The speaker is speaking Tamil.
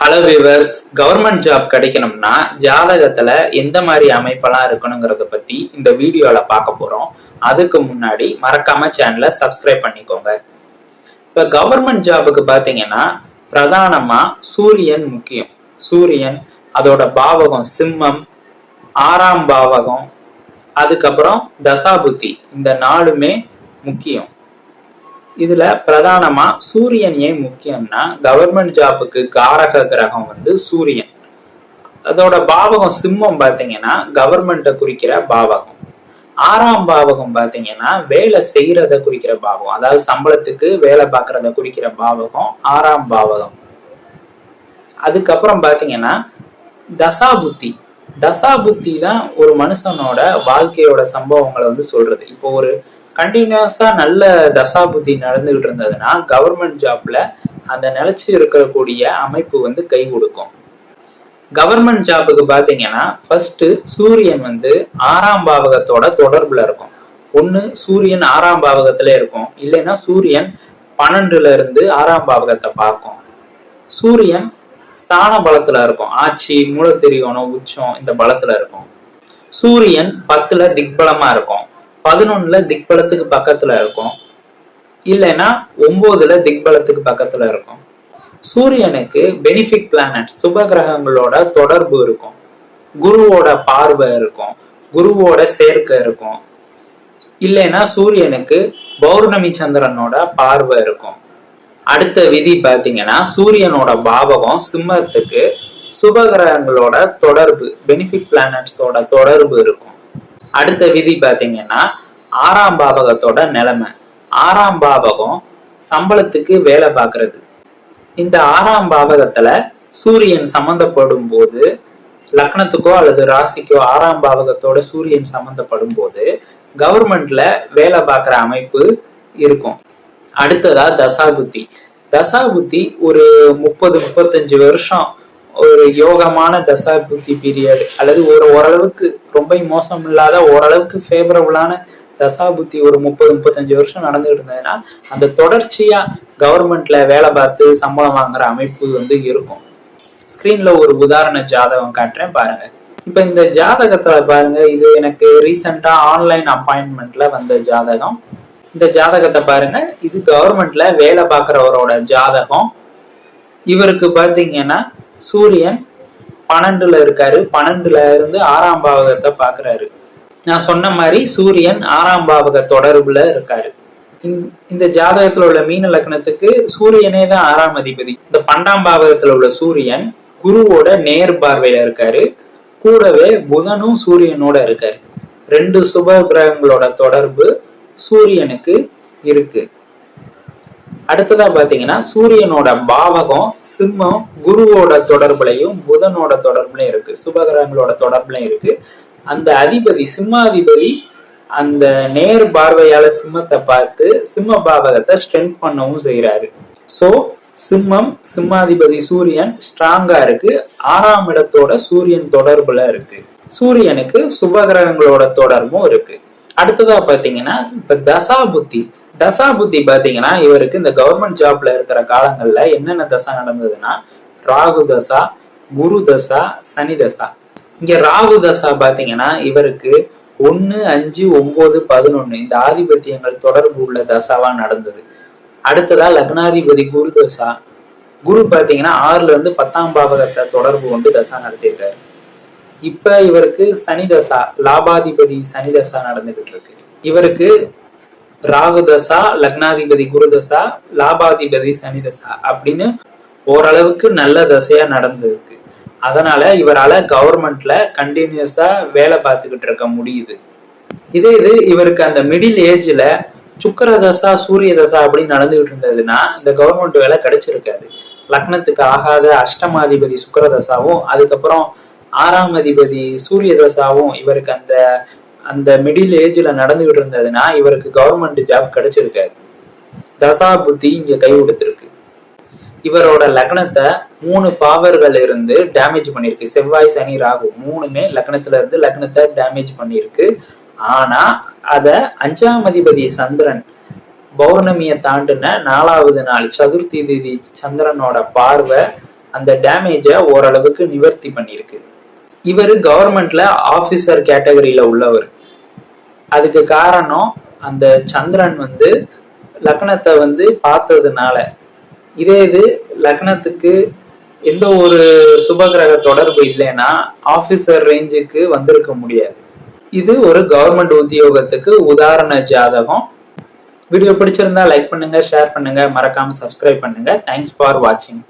ஹலோ வியூவர்ஸ் கவர்மெண்ட் ஜாப் கிடைக்கணும்னா ஜாதகத்துல எந்த மாதிரி அமைப்பெல்லாம் இருக்கணுங்கிறத பத்தி இந்த வீடியோல பார்க்க போறோம். அதுக்கு முன்னாடி மறக்காம சேனலை சப்ஸ்கிரைப் பண்ணிக்கோங்க. இப்ப கவர்மெண்ட் ஜாபுக்கு பாத்தீங்கன்னா பிரதானமா சூரியன் முக்கியம். சூரியன் அதோட பாவகம் சிம்மம் ஆறாம் பாவகம் அதுக்கப்புறம் தசாபுத்தி இந்த நாலுமே முக்கியம். இதுல பிரதானமா சூரியன் ஏன் முக்கியம்னா கவர்மெண்ட் ஜாபுக்கு காரக கிரகம் வந்து சூரியன். அதோட பாவகம் சிம்மம் பாத்தீங்கன்னா கவர்மெண்ட்டை குறிக்கிற பாவகம். ஆறாம் பாவகம் பாத்தீங்கன்னா வேலை செய்யறத குறிக்கிற பாவகம். அதாவது சம்பளத்துக்கு வேலை பார்க்கறத குறிக்கிற பாவகம் ஆறாம் பாவகம். அதுக்கப்புறம் பாத்தீங்கன்னா தசாபுத்தி. தசாபுத்தி தான் ஒரு மனுஷனோட வாழ்க்கையோட சம்பவங்களை வந்து சொல்றது. இப்போ ஒரு கண்டினியூஸா நல்ல தசாபுத்தி நடந்துகிட்டு இருந்ததுன்னா கவர்மெண்ட் ஜாப்ல அந்த நிலச்சி இருக்கக்கூடிய அமைப்பு வந்து கை கொடுக்கும். கவர்மெண்ட் ஜாபுக்கு பாத்தீங்கன்னா ஃபர்ஸ்ட் சூரியன் வந்து ஆறாம் பாவகத்தோட தொடர்புல இருக்கும். ஒண்ணு சூரியன் ஆறாம் பாவகத்துல இருக்கும். இல்லைன்னா சூரியன் பன்னெண்டுல இருந்து ஆறாம் பாவகத்தை பார்க்கும். சூரியன் ஸ்தான பலத்துல இருக்கும். ஆட்சி மூலத்திரியோணம் உச்சம் இந்த பலத்துல இருக்கும். சூரியன் பத்துல திக்பலமா இருக்கும். பதினொன்னுல திக்பலத்துக்கு பக்கத்துல இருக்கும். இல்லைன்னா ஒன்பதுல திக்பலத்துக்கு பக்கத்துல இருக்கும். சூரியனுக்கு பெனிஃபிட் பிளானட் சுப கிரகங்களோட தொடர்பு இருக்கும். குருவோட பார்வை இருக்கும். குருவோட சேர்க்கை இருக்கும். இல்லைன்னா சூரியனுக்கு பௌர்ணமி சந்திரனோட பார்வை இருக்கும். அடுத்த விதி பார்த்தீங்கன்னா சூரியனோட பாவகம் சிம்மத்துக்கு சுபகிரகங்களோட தொடர்பு பெனிஃபிட் பிளானட்ஸோட தொடர்பு இருக்கும். அடுத்த விதி பாத்தீங்கன்னா ஆறாம் பாவகத்தோட நிலைமை. ஆறாம் பாவகம் சம்பளத்துக்கு வேலை பார்க்கறது. இந்த ஆறாம் பாவகத்துல சூரியன் சம்பந்தப்படும் போது லக்னத்துக்கோ அல்லது ராசிக்கோ ஆறாம் பாவகத்தோட சூரியன் சம்பந்தப்படும் போது கவர்மெண்ட்ல வேலை பார்க்குற அமைப்பு இருக்கும். அடுத்ததா தசாபுத்தி. தசாபுத்தி ஒரு முப்பது முப்பத்தஞ்சு வருஷம் ஒரு யோகமான தசாபுத்தி பீரியட் அல்லது ஒரு ஓரளவுக்கு ரொம்ப மோசம் இல்லாத ஓரளவுக்கு ஃபேவரபுளான தசாபுத்தி ஒரு முப்பது முப்பத்தஞ்சு வருஷம் நடந்துகிட்டு இருந்ததுன்னா அந்த தொடர்ச்சியா கவர்மெண்ட்ல வேலை பார்த்து சம்பளம் வாங்குற அமைப்பு வந்து இருக்கும். ஸ்கிரீன்ல ஒரு உதாரண ஜாதகம் காட்டுறேன் பாருங்க. இப்ப இந்த ஜாதகத்துல பாருங்க இது எனக்கு ரீசெண்டா ஆன்லைன் அப்பாயின்மெண்ட்ல வந்த ஜாதகம். இந்த ஜாதகத்தை பாருங்க இது கவர்மெண்ட்ல வேலை பார்க்குறவரோட ஜாதகம். இவருக்கு பார்த்தீங்கன்னா சூரியன் பன்னெண்டுல இருக்காரு. பன்னெண்டுல இருந்து ஆறாம் பாவகத்தை பார்க்கறாரு. நான் சொன்ன மாதிரி சூரியன் ஆறாம் பாவக தொடர்புல இருக்காரு. இந்த- இந்த ஜாதகத்துல உள்ள மீன லக்னத்துக்கு சூரியனே தான் ஆறாம் அதிபதி. இந்த பன்னெண்டாம் பாவகத்துல உள்ள சூரியன் குருவோட நேர் பார்வையில இருக்காரு. கூடவே புதனும் சூரியனோட இருக்காரு. ரெண்டு சுப கிரகங்களோட தொடர்பு சூரியனுக்கு இருக்கு. அடுத்ததா பாத்தீங்கன்னா சூரியனோட பாவகம் சிம்மம் குருவோட தொடர்புலையும் புதனோட தொடர்புலையும் இருக்கு. சுபகிரகங்களோட தொடர்புலையும் இருக்கு. அந்த அதிபதி சிம்மாதிபதி அந்த நேர் பார்வையால சிம்மத்தை பார்த்து சிம்ம பாவகத்தை ஸ்ட்ரென்த் பண்ணவும் செய்யறாரு சோ சிம்மம் சிம்மாதிபதி சூரியன் ஸ்ட்ராங்கா இருக்கு. ஆறாம் இடத்தோட சூரியன் தொடர்புல இருக்கு. சூரியனுக்கு சுபகிரகங்களோட தொடர்பும் இருக்கு. அடுத்ததா பாத்தீங்கன்னா இப்ப தசா புத்தி தசா புத்தி பாத்தீங்கன்னா இவருக்கு இந்த கவர்மெண்ட் ஜாப்ல இருக்கிற காலங்கள்ல என்னென்ன தசா நடந்ததுன்னா ராகு தசா குரு தசா சனி தசா. இங்க ராகு தசா பாத்தீங்கன்னா இவருக்கு ஒன்னு அஞ்சு ஒன்பது பதினொன்னு இந்த ஆதிபத்தியங்கள் தொடர்பு உள்ள தசாவா நடந்தது. அடுத்ததா லக்னாதிபதி குரு தசா. குரு பாத்தீங்கன்னா ஆறுல இருந்து பத்தாம் பாவகத்தை தொடர்பு கொண்டு தசா நடத்திருக்காரு இப்ப இவருக்கு சனி தசா லாபாதிபதி சனி தசா நடந்துகிட்டு இருக்கு. இவருக்கு ராகு தசா லக்னாதிபதி குரு தசா லாபாதிபதி சனி தசா அப்படின்னு ஓரளவுக்கு நல்ல தசையா நடந்திருக்கு. அதனால இவரால கவர்மெண்ட்ல கண்டினியூஸா வேலை பார்த்துக்கிட்டு இருக்க முடியுது. இதே இது இவருக்கு அந்த மிடில் ஏஜ்ல சுக்கர தசா சூரிய தசா அப்படின்னு நடந்துகிட்டு இருந்ததுன்னா இந்த கவர்மெண்ட் வேலை கிடைச்சிருக்காது. லக்னத்துக்கு ஆகாத அஷ்டமாதிபதி சுக்கர தசாவும் அதுக்கப்புறம் ஆறாம் அதிபதி சூரிய தசாவும் இவருக்கு அந்த அந்த மிடில் ஏஜ்ல நடந்துகிட்டு இருந்ததுன்னா இவருக்கு கவர்மெண்ட் ஜாப் கிடைச்சிருக்காது. தசா புத்தி இங்க கை கொடுத்துருக்கு. இவரோட லக்னத்தை மூணு பாவர்கள் இருந்து டேமேஜ் பண்ணிருக்கு செவ்வாய் சனி ராகு மூணுமே லக்னத்துல இருந்து லக்னத்தை டேமேஜ் பண்ணிருக்கு ஆனா அத அஞ்சாம் அதிபதி சந்திரன் பௌர்ணமியை தாண்டின நாலாவது நாள் சதுர்த்தி தேதி சந்திரனோட பார்வை அந்த டேமேஜை ஓரளவுக்கு நிவர்த்தி பண்ணியிருக்கு. இவர் கவர்மெண்ட்ல ஆபீசர் கேட்டகரியில உள்ளவர். அதுக்கு காரணம் அந்த சந்திரன் வந்து லக்னத்தை வந்து பார்த்ததுனால. இதே இது லக்னத்துக்கு எந்த ஒரு சுபகிரக தொடர்பு இல்லைன்னா ஆபீசர் ரேஞ்சுக்கு வந்திருக்க முடியாது. இது ஒரு கவர்மெண்ட் உத்தியோகத்துக்கு உதாரண ஜாதகம். வீடியோ பிடிச்சிருந்தா லைக் பண்ணுங்க ஷேர் பண்ணுங்க. மறக்காம சப்ஸ்கிரைப் பண்ணுங்க. தேங்க்ஸ் ஃபார் வாட்சிங்